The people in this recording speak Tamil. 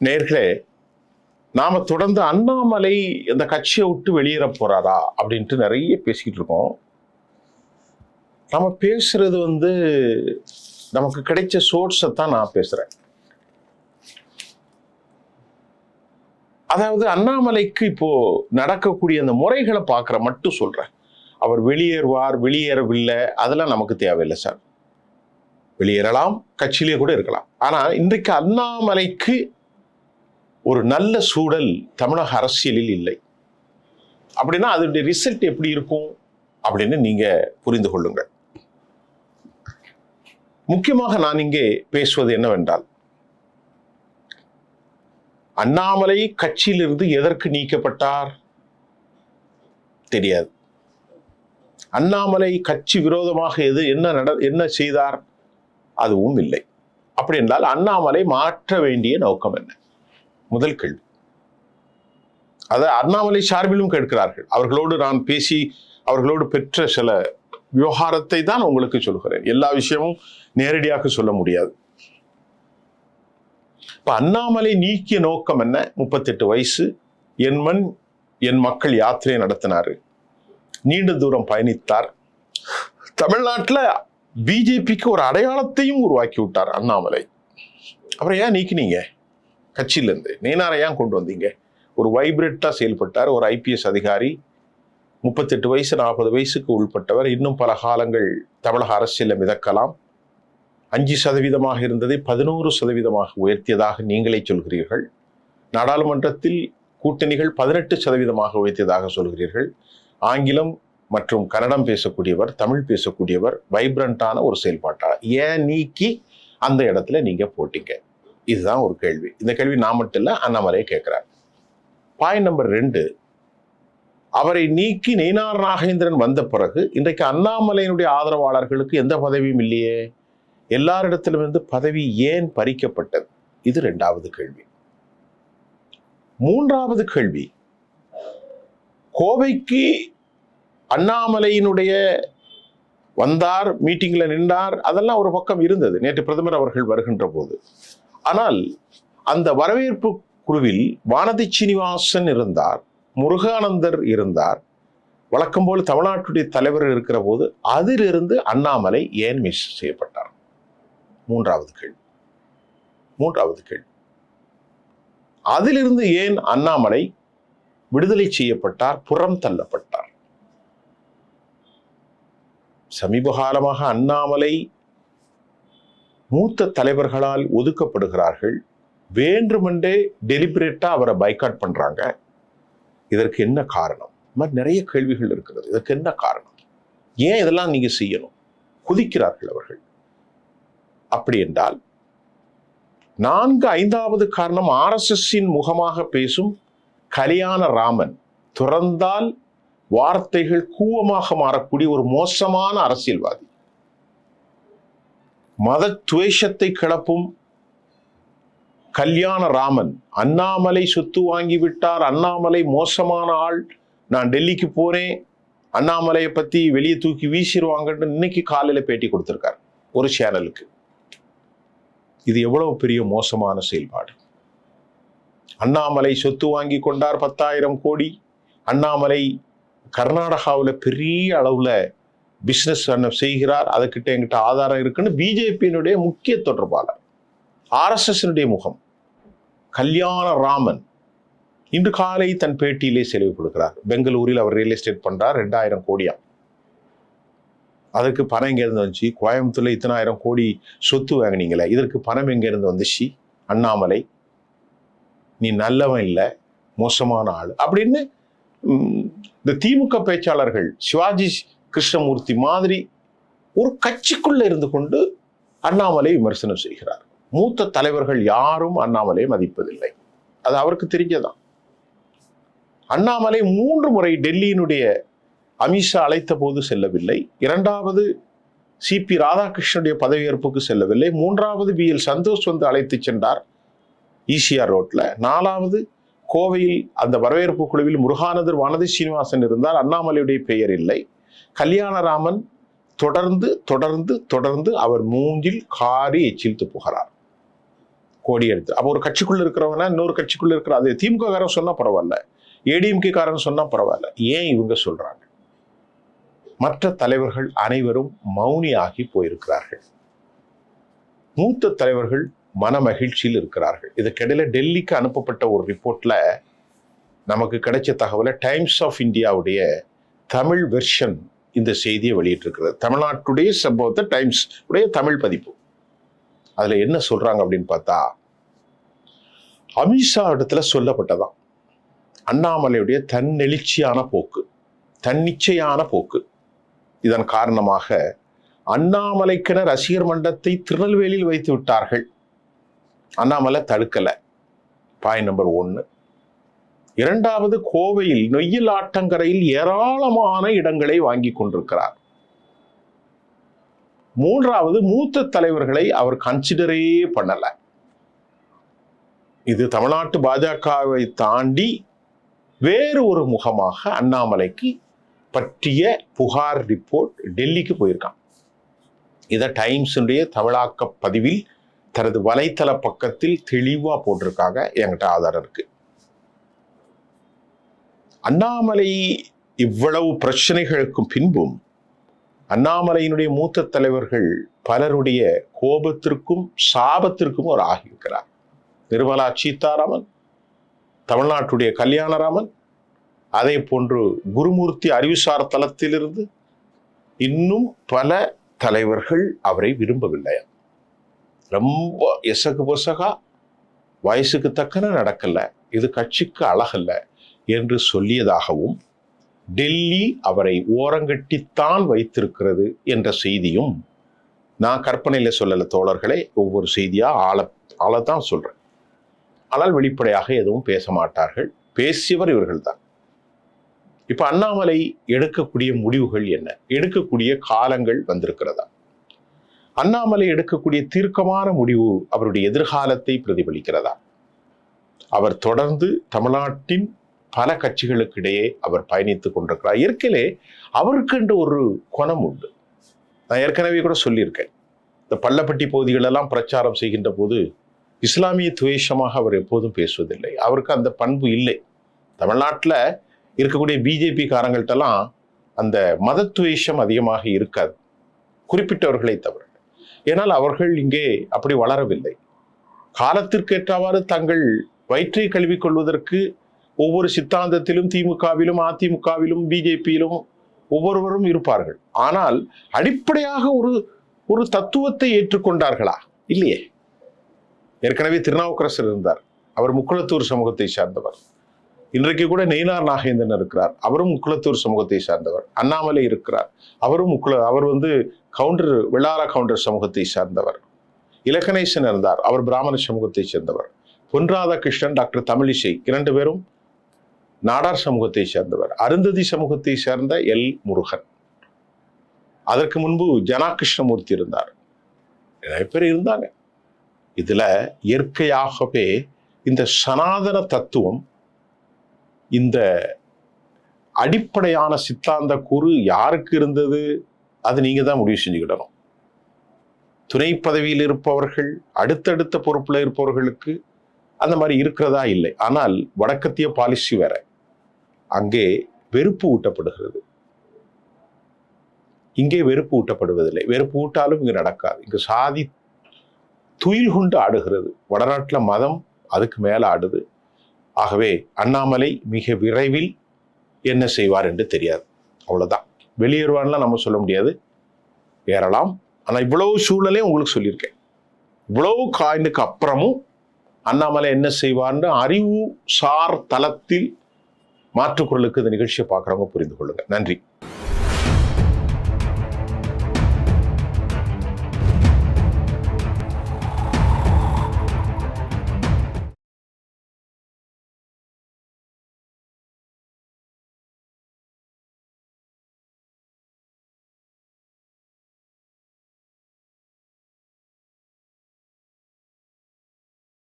நேர்களே நாம தொடர்ந்து அண்ணாமலை இந்த கட்சியை விட்டு வெளியேற போகிறாரா அப்படின்ட்டு நிறைய பேசிக்கிட்டு இருக்கோம். நம்ம பேசுறது வந்து நமக்கு கிடைச்ச சோர்ஸை தான் நான் பேசுறேன். அதாவது அண்ணாமலைக்கு இப்போ நடக்கக்கூடிய அந்த முறைகளை பார்க்குற மட்டும் சொல்றேன். அவர் வெளியேறுவார் வெளியேறவில்லை அதெல்லாம் நமக்கு தேவையில்லை சார். வெளியேறலாம் கட்சியிலே கூட இருக்கலாம். ஆனா இன்றைக்கு அண்ணாமலைக்கு ஒரு நல்ல சூழல் தமிழக அரசியலில் இல்லை. அப்படின்னா அதனுடைய ரிசல்ட் எப்படி இருக்கும் அப்படின்னு நீங்க புரிந்து கொள்ளுங்கள். முக்கியமாக நான் இங்கே பேசுவது என்னவென்றால் அண்ணாமலை கட்சியிலிருந்து எதற்கு நீக்கப்பட்டார்? தெரியாது. அண்ணாமலை கட்சி விரோதமாக எது என்ன நட என்ன செய்தார்? அதுவும் இல்லை. அப்படி என்றால் அண்ணாமலை மாற்ற வேண்டிய நோக்கம் என்ன? முதல் கேள்வி. அதை அண்ணாமலை சார்பிலும் கேட்கிறார்கள். அவர்களோடு நான் பேசி அவர்களோடு பெற்ற சில விவகாரத்தை தான் உங்களுக்கு சொல்கிறேன். எல்லா விஷயமும் நேரடியாக சொல்ல முடியாது. இப்ப அண்ணாமலை நீக்கிய நோக்கம் என்ன? முப்பத்தெட்டு வயசு என் மண் என் மக்கள் யாத்திரை நடத்தினார். நீண்ட தூரம் பயணித்தார். தமிழ்நாட்டில் பிஜேபிக்கு ஒரு அடையாளத்தையும் உருவாக்கி விட்டார் அண்ணாமலை. அப்புறம் ஏன் நீக்கினீங்க? கட்சியிலேருந்து. நீனாரை ஏன் கொண்டு வந்தீங்க? ஒரு வைப்ரேட்டாக செயல்பட்டார். ஒரு ஐபிஎஸ் அதிகாரி. முப்பத்தெட்டு வயசு நாற்பது வயசுக்கு உள்பட்டவர். இன்னும் பல காலங்கள் தமிழக அரசியலில் மிதக்கலாம். அஞ்சு சதவீதமாக இருந்ததை பதினோரு சதவீதமாக உயர்த்தியதாக நீங்களே சொல்கிறீர்கள். நாடாளுமன்றத்தில் கூட்டணிகள் பதினெட்டு சதவீதமாக உயர்த்தியதாக சொல்கிறீர்கள். ஆங்கிலம் மற்றும் கன்னடம் பேசக்கூடியவர் தமிழ் பேசக்கூடியவர் வைப்ரண்டான ஒரு செயல்பாட்டாளர். ஏன் நீக்கி அந்த இடத்துல நீங்கள் போட்டீங்க? இதுதான் ஒரு கேள்வி. இந்த கேள்வி நான் மட்டும் இல்லை அண்ணாமலையை கேட்குறார். பாயிண்ட் நம்பர் ரெண்டு அவரை நீக்கி நெய்னார் நாகேந்திரன் வந்த பிறகு இன்றைக்கு அண்ணாமலையினுடைய ஆதரவாளர்களுக்கு எந்த பதவியும் இல்லையே? எல்லாரிடத்திலிருந்து பதவி ஏன் பறிக்கப்பட்டது? இது ரெண்டாவது கேள்வி. மூன்றாவது கேள்வி கோவைக்கு அண்ணாமலையினுடைய வந்தார் மீட்டிங்கில் நின்றார் அதெல்லாம் ஒரு பக்கம் இருந்தது. நேற்று பிரதமர் அவர்கள் வருகின்ற போது. ஆனால் அந்த வரவேற்பு குழுவில் வானதி சீனிவாசன் இருந்தார் முருகானந்தர் இருந்தார். வழக்கம் போல் தமிழ்நாட்டுடைய தலைவர் இருக்கிற போது அதிலிருந்து அண்ணாமலை ஏன் மிஸ் செய்யப்பட்டார்? மூன்றாவது கேள்வி. மூன்றாவது கேள்வி. அதிலிருந்து ஏன் அண்ணாமலை விடுதலை செய்யப்பட்டார் புறம் தள்ளப்பட்டார்? சமீப காலமாக அண்ணாமலை மூத்த தலைவர்களால் ஒதுக்கப்படுகிறார்கள். வேண்டுமென்றே டெலிபரேட்டா அவரை பைக்காட் பண்றாங்க. இதற்கு என்ன காரணம்? இந்த மாதிரி நிறைய கேள்விகள் இருக்கிறது. இதற்கு என்ன காரணம்? ஏன் இதெல்லாம் நீங்க செய்யணும்? குதிக்கிறார்கள் அவர்கள். அப்படி என்றால் நான்கு ஐந்தாவது காரணம் ஆர்எஸ்எஸ்ஸின் முகமாக பேசும் கல்யாண ராமன். துறந்தால் வார்த்தைகள் கூவமாக மாறக்கூடிய ஒரு மோசமான அரசியல்வாதி. மத துவேஷத்தை கிளப்பும் கல்யாண ராமன் அண்ணாமலை சொத்து வாங்கி விட்டார். அண்ணாமலை மோசமான ஆள். நான் டெல்லிக்கு போறேன். அண்ணாமலையை பத்தி வெளியே தூக்கி வீசிடுவாங்கன்னு இன்னைக்கு காலையில பேட்டி கொடுத்துருக்கார். ஒரு சேனலுக்கு. இது எவ்வளவு பெரிய மோசமான செயல்பாடு. அண்ணாமலை சொத்து வாங்கி கொண்டார் பத்தாயிரம் கோடி. அண்ணாமலை கர்நாடகாவில் பெரிய அளவில் பிஸ்னஸ் செய்கிறார் அதுக்கிட்ட என்கிட்ட ஆதாரம் இருக்குன்னு பிஜேபியினுடைய முக்கிய தொடர்பாளர் ஆர்எஸ்எஸ்னுடைய முகம். கல்யாண ராமன் இன்று காலை தன் பேட்டியிலே செலவு கொடுக்கிறார். பெங்களூரில் அவர் ரியல் எஸ்டேட் பண்ணுறார் ரெண்டாயிரம் கோடியா. அதற்கு பணம் எங்கேருந்து வந்துச்சு? கோயம்புத்தூரில் இத்தனாயிரம் கோடி சொத்து வாங்கினீங்களே இதற்கு பணம் எங்கேருந்து வந்துச்சு? அண்ணாமலை நீ நல்லவன் இல்லை மோசமான ஆள் அப்படின்னு இந்த திமுக பேச்சாளர்கள் சிவாஜி கிருஷ்ணமூர்த்தி மாதிரி ஒரு கட்சிக்குள்ளே இருந்து கொண்டு அண்ணாமலை விமர்சனம் செய்கிறார். மூத்த தலைவர்கள் யாரும் அண்ணாமலை மதிப்பதில்லை. அது அவருக்கு தெரிஞ்சதான் அண்ணாமலை மூன்று முறை டெல்லியினுடைய அமித்ஷா அழைத்த போது செல்லவில்லை. இரண்டாவது சிபி ராதாகிருஷ்ணனுடைய பதவியேற்புக்கு செல்லவில்லை. மூன்றாவது பி எல் சந்தோஷ் வந்து அழைத்து சென்றார் ஈசிஆர் ரோட்டில் நாலாவது கோவையில் அந்த வரவேற்பு குழுவில் முருகானந்தர் வானதி சீனிவாசன் இருந்தார். அண்ணாமலையுடைய பெயர் இல்லை. கல்யாணராமன் தொடர்ந்து தொடர்ந்து தொடர்ந்து அவர் மூஞ்சில் காரி எச்சில் துப்புகிறார் கோடி எடுத்து. அப்போ ஒரு கட்சிக்குள்ள இருக்கிறவனா இன்னொரு கட்சிக்குள்ள இருக்கிற அது திமுக காரன் சொன்னா பரவாயில்ல. ஏடிஎம்கே காரன் சொன்னா பரவாயில்ல. ஏன் இவங்க சொல்றாங்க? மற்ற தலைவர்கள் அனைவரும் மௌனியாகி போயிருக்கிறார்கள். மூத்த தலைவர்கள் மன மகிழ்ச்சியில் இருக்கிறார்கள். இதுக்கிடையில டெல்லிக்கு அனுப்பப்பட்ட ஒரு ரிப்போர்ட்ல நமக்கு கிடைச்ச தகவலை டைம்ஸ் ஆஃப் இந்தியாவுடைய தமிழ் வெர்ஷன் இந்த செய்தியை வெளியிட்டிருக்கிறது. தமிழ்நாட்டுடைய சம்பவத்தை டைம்ஸ் உடைய தமிழ் பதிப்பு. அதில் என்ன சொல்கிறாங்க அப்படின்னு பார்த்தா அமித்ஷா இடத்துல சொல்லப்பட்டதாம் அண்ணாமலையுடைய தன்னெழுச்சியான போக்கு தன்னிச்சையான போக்கு. இதன் காரணமாக அண்ணாமலைக்கென ரசிகர் மன்றத்தை திருநெல்வேலியில் வைத்து விட்டார்கள். அண்ணாமலை தடுக்கலை. பாயிண்ட் நம்பர் ஒன்று இரண்டாவது கோவையில் நொய்யில் ஆட்டங்கரையில் ஏராளமான இடங்களை வாங்கி கொண்டிருக்கிறார். மூன்றாவது மூத்த தலைவர்களை அவர் கன்சிடரே பண்ணல. இது தமிழ்நாட்டு பாஜகவை தாண்டி வேறு ஒரு முகமாக அண்ணாமலைக்கு பற்றிய புகார் ரிப்போர்ட் டெல்லிக்கு போயிருக்கான். இதை டைம்ஸுடைய தமிழாக்க பதிவில் தனது வலைத்தள பக்கத்தில் தெளிவாக போட்டிருக்காங்க என்கிட்ட ஆதாரம் இருக்குது அண்ணாமலை இவ்வளவு பிரச்சனைகளுக்கும் பின்பும் அண்ணாமலையினுடைய மூத்த தலைவர்கள் பலருடைய கோபத்திற்கும் சாபத்திற்கும் அவர் ஆகியிருக்கிறார். நிர்மலா சீதாராமன் தமிழ்நாட்டுடைய கல்யாணராமன் அதே போன்று குருமூர்த்தி அறிவுசார் தளத்திலிருந்து இன்னும் பல தலைவர்கள் அவரை விரும்பவில்லை. ரொம்ப எசகு பொசகா வயசுக்கு தக்கன நடக்கல. இது கட்சிக்கு அழகல்ல. என்று சொல்லியதாகவும் டெல்லி அவரை ஓரங்கட்டித்தான் வைத்திருக்கிறது என்ற செய்தியும் நான் கற்பனையில சொல்லல தோழர்களே ஒவ்வொரு செய்தியாக ஆள ஆளத்தான் சொல்கிறேன் ஆனால் வெளிப்படையாக எதுவும் பேச மாட்டார்கள். பேசியவர் இவர்கள்தான். இப்போ அண்ணாமலை எடுக்கக்கூடிய முடிவுகள் என்ன? எடுக்கக்கூடிய காலங்கள் வந்திருக்கிறதா? அண்ணாமலை எடுக்கக்கூடிய தீர்க்கமான முடிவு அவருடைய எதிர்காலத்தை பிரதிபலிக்கிறதா? அவர் தொடர்ந்து தமிழ்நாட்டின் பல கட்சிகளுக்கு இடையே அவர் பயணித்துக் கொண்டிருக்கிறார். இயற்கையிலே அவருக்கென்று ஒரு குணம் உண்டு. நான் ஏற்கனவே கூட சொல்லியிருக்கேன். இந்த பள்ளப்பட்டி பகுதிகளெல்லாம் பிரச்சாரம் செய்கின்ற போது இஸ்லாமிய துவேஷமாக அவர் எப்போதும் பேசுவதில்லை. அவருக்கு அந்த பண்பு இல்லை. தமிழ்நாட்டில் இருக்கக்கூடிய பிஜேபி காரங்கள்ட்டெல்லாம் அந்த மதத்துவேஷம் அதிகமாக இருக்காது. குறிப்பிட்டவர்களை தவிர. ஏனால் அவர்கள் இங்கே அப்படி வளரவில்லை. காலத்திற்கேற்றவாறு தங்கள் வயிற்றை கழுவிக்கொள்வதற்கு ஒவ்வொரு சித்தாந்தத்திலும் திமுகவிலும் அதிமுகவிலும் பிஜேபியிலும் ஒவ்வொருவரும் இருப்பார்கள். ஆனால் அடிப்படையாக ஒரு ஒரு தத்துவத்தை ஏற்றுக்கொண்டார்களா? இல்லையே. ஏற்கனவே திருநாவுக்கரசர் இருந்தார். அவர் முக்குளத்தூர் சமூகத்தை சார்ந்தவர். இன்றைக்கு கூட நெய்னார் நாகேந்திரன் இருக்கிறார். அவரும் முக்குளத்தூர் சமூகத்தை சார்ந்தவர். அண்ணாமலை இருக்கிறார். அவரும் முக்குள அவர் வந்து கவுண்டர் வெள்ளார கவுண்டர் சமூகத்தை சார்ந்தவர். இலக்கணேசன் இருந்தார். அவர் பிராமண சமூகத்தை சேர்ந்தவர். பொன் ராதாகிருஷ்ணன் டாக்டர் தமிழிசை. இரண்டு பேரும் நாடார் சமூகத்தை சேர்ந்தவர் அருந்ததி சமூகத்தை சேர்ந்த எல். முருகன். அதற்கு முன்பு ஜனா கிருஷ்ணமூர்த்தி இருந்தார். நிறைய பேர் இருந்தாங்க. இதுல இயற்கையாகவே இந்த சனாதன தத்துவம் இந்த அடிப்படையான சித்தாந்த கூறு யாருக்கு இருந்தது? அது நீங்க தான் முடிவு செஞ்சுக்கிடணும். துணை பதவியில் இருப்பவர்கள் அடுத்தடுத்த பொறுப்புல இருப்பவர்களுக்கு அந்த மாதிரி இருக்கிறதா இல்லை. ஆனால் வடக்கத்திய பாலிசி வேற. அங்கே வெறுப்பு ஊட்டப்படுகிறது. இங்கே வெறுப்பு ஊட்டப்படுவதில்லை. வெறுப்பு ஊட்டாலும் இங்கே நடக்காது. இங்கு சாதி துயில் கொண்டு ஆடுகிறது. வடநாட்டில் மதம் அதுக்கு மேலே ஆடுது. ஆகவே அண்ணாமலை மிக விரைவில் என்ன செய்வார் என்று தெரியாது. அவ்வளோதான் வெளியேறுவான்லாம் நம்ம சொல்ல முடியாது. ஏறலாம். ஆனால் இவ்வளவு சூழலே உங்களுக்கு சொல்லியிருக்கேன். இவ்வளவு காய்ந்துக்கு அப்புறமும் அண்ணாமலை என்ன செய்வார்னு அறிவு சார் தளத்தில் மாற்றுக்குரலுக்கு இந்த நிகழ்ச்சியை பார்க்குறவங்க புரிந்து கொள்ளுங்கள் நன்றி.